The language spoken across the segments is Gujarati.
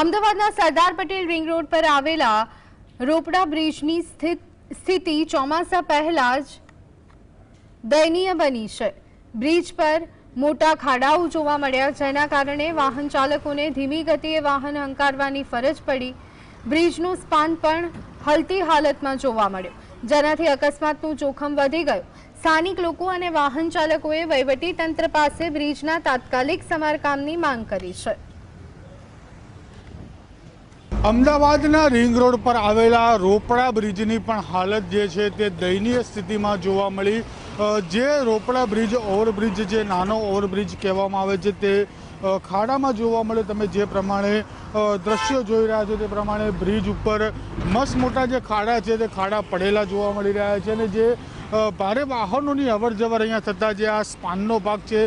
અમદાવાદના સરદાર પટેલ રિંગ રોડ પર આવેલા રોપડા બ્રિજની સ્થિત ચોમાસા પહેલા જ દયનીય બની છે. બ્રિજ પર મોટા ખાડાઓ જોવા મળ્યા, જેના કારણે વાહન ચાલકોને ધીમી ગતિએ વાહન હંકારવાની ફરજ પડી. બ્રિજનું સ્પાન પણ હલતી હાલતમાં જોવા મળ્યું, જેનાથી અકસ્માતનું જોખમ વધી ગયું. સ્થાનિક લોકો અને વાહન ચાલકોએ વહીવટી તંત્ર પાસે બ્રિજના તાત્કાલિક સમારકામની માંગ કરી છે. અમદાવાદના રિંગ રોડ પર આવેલા રોપડા બ્રિજની પણ હાલત જે છે તે દયનીય સ્થિતિમાં જોવા મળી. જે રોપડા બ્રિજ ઓવરબ્રિજ જે નાનો ઓવરબ્રિજ કહેવામાં આવે છે તે ખાડામાં જોવા મળે. તમે જે પ્રમાણે દ્રશ્યો જોઈ રહ્યા છો તે પ્રમાણે બ્રિજ ઉપર મસ્ત મોટા જે ખાડા છે તે ખાડા પડેલા જોવા મળી રહ્યા છે અને જે ભારે વાહનોની અવર જવર અહીંયા થતાં જે આ સ્પાનનો ભાગ છે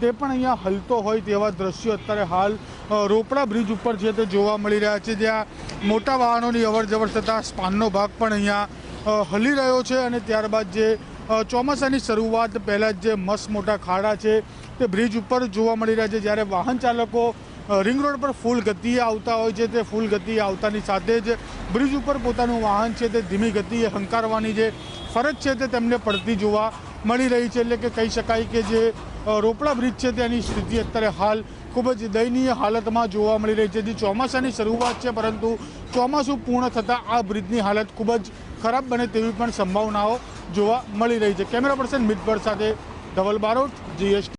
તે પણ અહીંયા હલતો હોય તેવા દ્રશ્યો અત્યારે હાલ રોપડા બ્રિજ ઉપર છે તે જોવા મળી રહ્યા છે, જ્યાં મોટા વાહનોની અવર જવર થતાં સ્પાનનો ભાગ પણ અહીંયા હલી રહ્યો છે અને ત્યારબાદ જે ચોમાસાની શરૂઆત પહેલાં જ મસ્ત મોટા ખાડા છે તે બ્રિજ ઉપર જોવા મળી રહ્યા છે, જ્યારે વાહન ચાલકો રિંગ રોડ પર ફૂલ ગતિએ આવતા હોય છે તે ફૂલ ગતિએ આવતાની સાથે જ બ્રિજ ઉપર પોતાનું વાહન છે તે ધીમી ગતિએ હંકારવાની જે ફરજ છે તે તેમને પડતી જોવા મળી રહી છે. એટલે કે કહી શકાય કે જે રોપડા બ્રિજ છે તેની સ્થિતિ અત્યારે હાલ ખૂબ જ દયનીય હાલતમાં જોવા મળી રહી છે. જે ચોમાસાની શરૂઆત છે પરંતુ ચોમાસું પૂર્ણ થતાં આ બ્રિજની હાલત ખૂબ જ ખરાબ બને તેવી પણ સંભાવનાઓ જોવા મળી રહી છે. કેમેરા પર્સન મિતભર સાથે ધવલ બારોટ જીએસટી